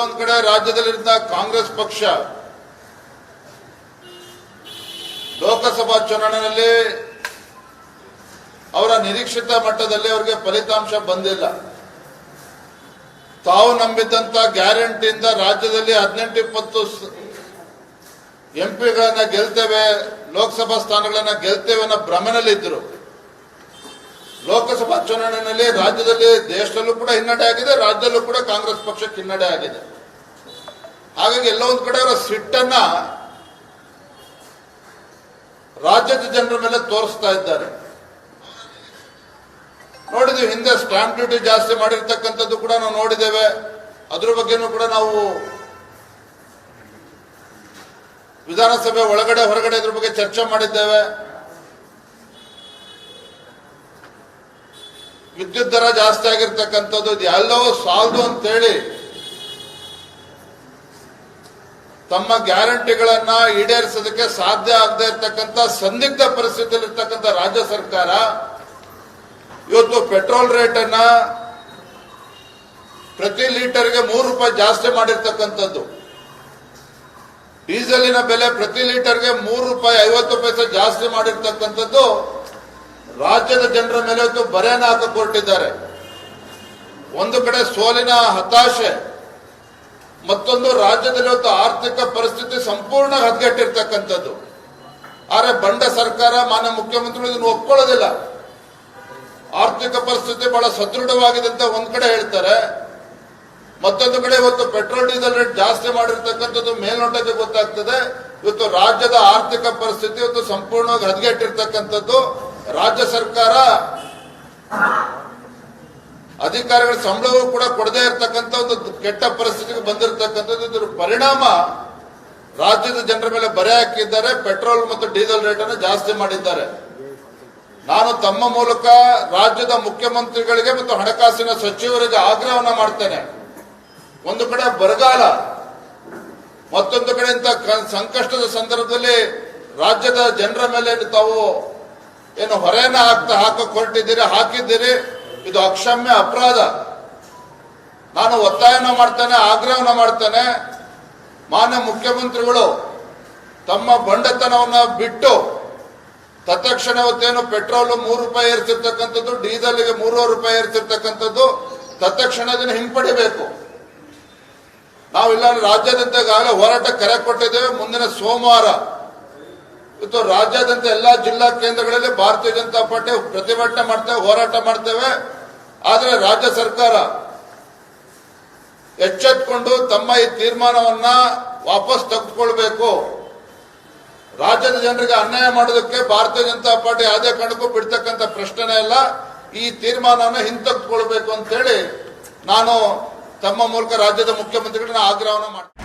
ಎಲ್ಲೊಂದ್ ಕಡೆ ರಾಜ್ಯದಲ್ಲಿದ್ದ ಕಾಂಗ್ರೆಸ್ ಪಕ್ಷ ಲೋಕಸಭಾ ಚುನಾವಣೆಯಲ್ಲಿ ಅವರ ನಿರೀಕ್ಷಿತ ಮಟ್ಟದಲ್ಲಿ ಅವರಿಗೆ ಫಲಿತಾಂಶ ಬಂದಿಲ್ಲ. ತಾವು ನಂಬಿದ್ದಂತ ಗ್ಯಾರಂಟಿಯಿಂದ ರಾಜ್ಯದಲ್ಲಿ ಹದಿನೆಂಟು, ಇಪ್ಪತ್ತು ಎಂಪಿಗಳನ್ನ ಗೆಲ್ತೇವೆ, ಲೋಕಸಭಾ ಸ್ಥಾನಗಳನ್ನ ಗೆಲ್ತೇವೆ ಅನ್ನೋ ಭ್ರಮನಲ್ಲಿದ್ದರು ಲೋಕಸಭಾ ಚುನಾವಣೆಯಲ್ಲಿ ರಾಜ್ಯದಲ್ಲಿ ದೇಶದಲ್ಲೂ ಕೂಡ ಹಿನ್ನಡೆ ಆಗಿದೆ, ರಾಜ್ಯದಲ್ಲೂ ಕೂಡ ಕಾಂಗ್ರೆಸ್ ಪಕ್ಷಕ್ಕೆ ಹಿನ್ನಡೆ ಆಗಿದೆ. ಹಾಗಾಗಿ ಎಲ್ಲ ಒಂದು ಕಡೆ ಅವರ ಸಿಟ್ಟನ್ನ ರಾಜ್ಯದ ಜನರ ಮೇಲೆ ತೋರಿಸ್ತಾ ಇದ್ದಾರೆ. ನೋಡಿದ್ವಿ, ಹಿಂದೆ ಸ್ಟಾಂಪ್ ಡ್ಯೂಟಿ ಜಾಸ್ತಿ ಮಾಡಿರ್ತಕ್ಕಂಥದ್ದು ಕೂಡ ನಾವು ನೋಡಿದ್ದೇವೆ. ಅದ್ರ ಬಗ್ಗೆನೂ ಕೂಡ ನಾವು ವಿಧಾನಸಭೆ ಒಳಗಡೆ, ಹೊರಗಡೆ ಇದ್ರ ಬಗ್ಗೆ ಚರ್ಚೆ ಮಾಡಿದ್ದೇವೆ. ವಿದ್ಯುತ್ ದರ ಜಾಸ್ತಿ ಆಗಿರ್ತಕ್ಕಂಥದ್ದು ಎಲ್ಲವೂ ಸಾಲದು ಅಂತೇಳಿ ತಮ್ಮ ಗ್ಯಾರಂಟಿಗಳನ್ನ ಈಡೇರಿಸೋದಕ್ಕೆ ಸಾಧ್ಯ ಆಗದೆ ಇರತಕ್ಕಂತ ಸಂದಿಗ್ಧ ಪರಿಸ್ಥಿತಿಯಲ್ಲಿ ಇರ್ತಕ್ಕಂಥ ರಾಜ್ಯ ಸರ್ಕಾರ ಇವತ್ತು ಪೆಟ್ರೋಲ್ ರೇಟ್ ಅನ್ನ ಪ್ರತಿ ಲೀಟರ್ಗೆ ಮೂರು ರೂಪಾಯಿ ಜಾಸ್ತಿ ಮಾಡಿರ್ತಕ್ಕಂಥದ್ದು. ಡೀಸೆಲಿನ ಬೆಲೆ ಪ್ರತಿ ಲೀಟರ್ಗೆ ಮೂರು ರೂಪಾಯಿ ಐವತ್ತು ಪೈಸೆ ಜಾಸ್ತಿ ಮಾಡಿರ್ತಕ್ಕಂಥದ್ದು ರಾಜ್ಯದ ಜನರ ಮೇಲೆ ಇವತ್ತು ಬರೆಯನ್ನ ಹಾಕಿ ಹೊರಟಿದ್ದಾರೆ ಒಂದು ಕಡೆ ಸೋಲಿನ ಹತಾಶೆ ಮತ್ತೊಂದು ರಾಜ್ಯದಲ್ಲಿ ಒಂದು ಆರ್ಥಿಕ ಪರಿಸ್ಥಿತಿ ಸಂಪೂರ್ಣ ಹದಗೆಟ್ಟಿರ್ತಕ್ಕಂಥದ್ದು. ಆದ್ರೆ ಬಂಡ ಸರ್ಕಾರ, ಮಾನ್ಯ ಮುಖ್ಯಮಂತ್ರಿಗಳು ಇದನ್ನು ಒಪ್ಕೊಳ್ಳೋದಿಲ್ಲ. ಆರ್ಥಿಕ ಪರಿಸ್ಥಿತಿ ಬಹಳ ಸದೃಢವಾಗಿದೆ ಅಂತ ಒಂದ್ ಕಡೆ ಹೇಳ್ತಾರೆ. ಮತ್ತೊಂದು ಕಡೆ ಇವತ್ತು ಪೆಟ್ರೋಲ್, ಡೀಸೆಲ್ ರೇಟ್ ಜಾಸ್ತಿ ಮಾಡಿರ್ತಕ್ಕಂಥದ್ದು ಮೇಲ್ನೋಟಕ್ಕೆ ಗೊತ್ತಾಗ್ತದೆ. ಇವತ್ತು ರಾಜ್ಯದ ಆರ್ಥಿಕ ಪರಿಸ್ಥಿತಿ ಇವತ್ತು ಸಂಪೂರ್ಣವಾಗಿ ಹದಗೆಟ್ಟಿರ್ತಕ್ಕಂಥದ್ದು. ರಾಜ್ಯ ಸರ್ಕಾರ ಅಧಿಕಾರಿಗಳ ಸಂಬಳವೂ ಕೂಡ ಕೊಡದೇ ಇರತಕ್ಕಂಥ ಒಂದು ಕೆಟ್ಟ ಪರಿಸ್ಥಿತಿಗೆ ಬಂದಿರತಕ್ಕಂಥದ್ದು. ಇದರ ಪರಿಣಾಮ ರಾಜ್ಯದ ಜನರ ಮೇಲೆ ಬರೆ ಹಾಕಿದ್ದಾರೆ. ಪೆಟ್ರೋಲ್ ಮತ್ತು ಡೀಸೆಲ್ ರೇಟ್ ಅನ್ನು ಜಾಸ್ತಿ ಮಾಡಿದ್ದಾರೆ. ನಾನು ತಮ್ಮ ಮೂಲಕ ರಾಜ್ಯದ ಮುಖ್ಯಮಂತ್ರಿಗಳಿಗೆ ಮತ್ತು ಹಣಕಾಸಿನ ಸಚಿವರಿಗೆ ಆಗ್ರಹವನ್ನ ಮಾಡ್ತೇನೆ. ಒಂದು ಕಡೆ ಬರಗಾಲ, ಮತ್ತೊಂದು ಕಡೆ ಕ- ಸಂಕಷ್ಟದ ಸಂದರ್ಭದಲ್ಲಿ ರಾಜ್ಯದ ಜನರ ಮೇಲೆ ತಾವು ಏನು ಹೊರೆಯನ್ನ ಹಾಕ್ತಾ ಹಾಕಕ್ ಹೊರಟಿದ್ದೀರಿ ಹಾಕಿದ್ದೀರಿ. ಇದು ಅಕ್ಷಮ್ಯ ಅಪರಾಧ. ನಾನು ಒತ್ತಾಯನ ಮಾಡ್ತೇನೆ ಆಗ್ರಹವನ್ನು ಮಾಡ್ತೇನೆ. ಮಾನ್ಯ ಮುಖ್ಯಮಂತ್ರಿಗಳು, ತಮ್ಮ ಬಂಡತನವನ್ನ ಬಿಟ್ಟು ತತ್ಕ್ಷಣ ಇವತ್ತೇನು ಪೆಟ್ರೋಲ್ ಮೂರು ರೂಪಾಯಿ ಏರ್ತಿರ್ತಕ್ಕಂಥದ್ದು, ಡೀಸೆಲ್ಗೆ ಮೂರುವರೆ ರೂಪಾಯಿ ಏರ್ತಿರ್ತಕ್ಕಂಥದ್ದು ತತ್ಕ್ಷಣ ಅದನ್ನು ಹಿಂಪಡಿಬೇಕು. ನಾವಿಲ್ಲ, ರಾಜ್ಯಾದ್ಯಂತ ಹೋರಾಟ ಕರೆ ಕೊಟ್ಟಿದ್ದೇವೆ. ಮುಂದಿನ ಸೋಮವಾರ ಇವತ್ತು ರಾಜ್ಯಾದ್ಯಂತ ಎಲ್ಲಾ ಜಿಲ್ಲಾ ಕೇಂದ್ರಗಳಲ್ಲಿ ಭಾರತೀಯ ಜನತಾ ಪಾರ್ಟಿ ಪ್ರತಿಭಟನೆ ಮಾಡ್ತೇವೆ, ಹೋರಾಟ ಮಾಡ್ತೇವೆ. ಆದರೆ ರಾಜ್ಯ ಸರ್ಕಾರ ಎಚ್ಚೆತ್ಕೊಂಡು ತಮ್ಮ ಈ ತೀರ್ಮಾನವನ್ನ ವಾಪಸ್ ತೆಗೆದುಕೊಳ್ಬೇಕು. ರಾಜ್ಯದ ಜನರಿಗೆ ಅನ್ಯಾಯ ಮಾಡೋದಕ್ಕೆ ಭಾರತೀಯ ಜನತಾ ಪಾರ್ಟಿ ಯಾವುದೇ ಕಾರಣಕ್ಕೂ ಬಿಡ್ತಕ್ಕಂಥ ಪ್ರಶ್ನೆನೇ ಇಲ್ಲ. ಈ ತೀರ್ಮಾನವನ್ನು ಹಿಂತೆಗೆದುಕೊಳ್ಬೇಕು ಅಂತೇಳಿ ನಾನು ತಮ್ಮ ಮೂಲಕ ರಾಜ್ಯದ ಮುಖ್ಯಮಂತ್ರಿಗಳನ್ನ ಆಗ್ರಹವನ್ನು ಮಾಡ್ತೀನಿ.